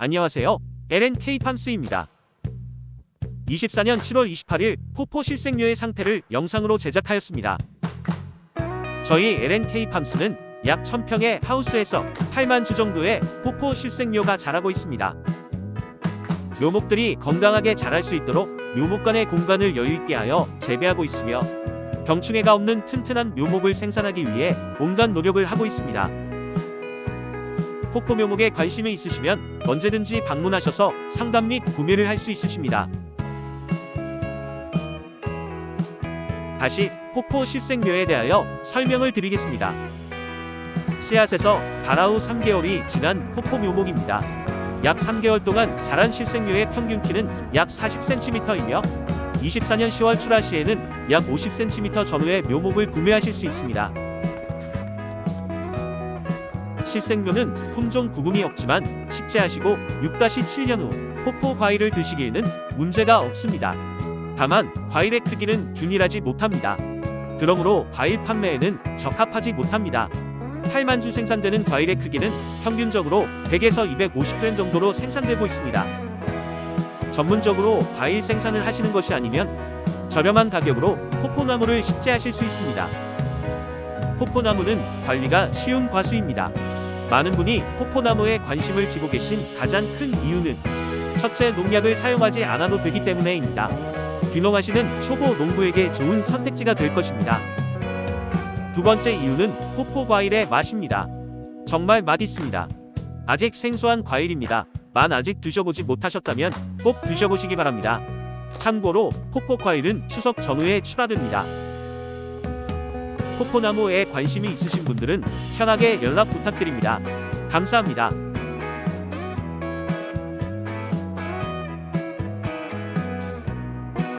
안녕하세요. LNK 팜스입니다. 24년 7월 28일 포포 실생료의 상태를 영상으로 제작하였습니다. 저희 LNK 팜스는 약 1000평의 하우스에서 8만 주 정도의 포포 실생료가 자라고 있습니다. 묘목들이 건강하게 자랄 수 있도록 묘목 간의 공간을 여유 있게 하여 재배하고 있으며 병충해가 없는 튼튼한 묘목을 생산하기 위해 온갖 노력을 하고 있습니다. 포포 묘목에 관심이 있으시면 언제든지 방문하셔서 상담 및 구매를 할 수 있으십니다. 다시 포포 실생료에 대하여 설명을 드리겠습니다. 씨앗에서 발화 후 3개월이 지난 포포 묘목입니다. 약 3개월 동안 자란 실생료의 평균 키는 약 40cm이며 24년 10월 출하 시에는 약 50cm 전후의 묘목을 구매하실 수 있습니다. 실생료는 품종 구분이 없지만 식재하시고 6-7년 후 포포 과일을 드시기에는 문제가 없습니다. 다만 과일의 크기는 균일하지 못합니다. 그러므로 과일 판매에는 적합하지 못합니다. 8만 주 생산되는 과일의 크기는 평균적으로 100에서 250g 정도로 생산되고 있습니다. 전문적으로 과일 생산을 하시는 것이 아니면 저렴한 가격으로 포포나무를 식재하실 수 있습니다. 포포나무는 관리가 쉬운 과수입니다. 많은 분이 포포나무에 관심을 지고 계신 가장 큰 이유는 첫째 농약을 사용하지 않아도 되기 때문에입니다. 귀농하시는 초보 농부에게 좋은 선택지가 될 것입니다. 두 번째 이유는 포포 과일의 맛입니다. 정말 맛있습니다. 아직 생소한 과일입니다. 만 아직 드셔보지 못하셨다면 꼭 드셔보시기 바랍니다. 참고로 포포 과일은 추석 전후에 출하됩니다. 포포나무에 관심이 있으신 분들은 편하게 연락 부탁드립니다. 감사합니다.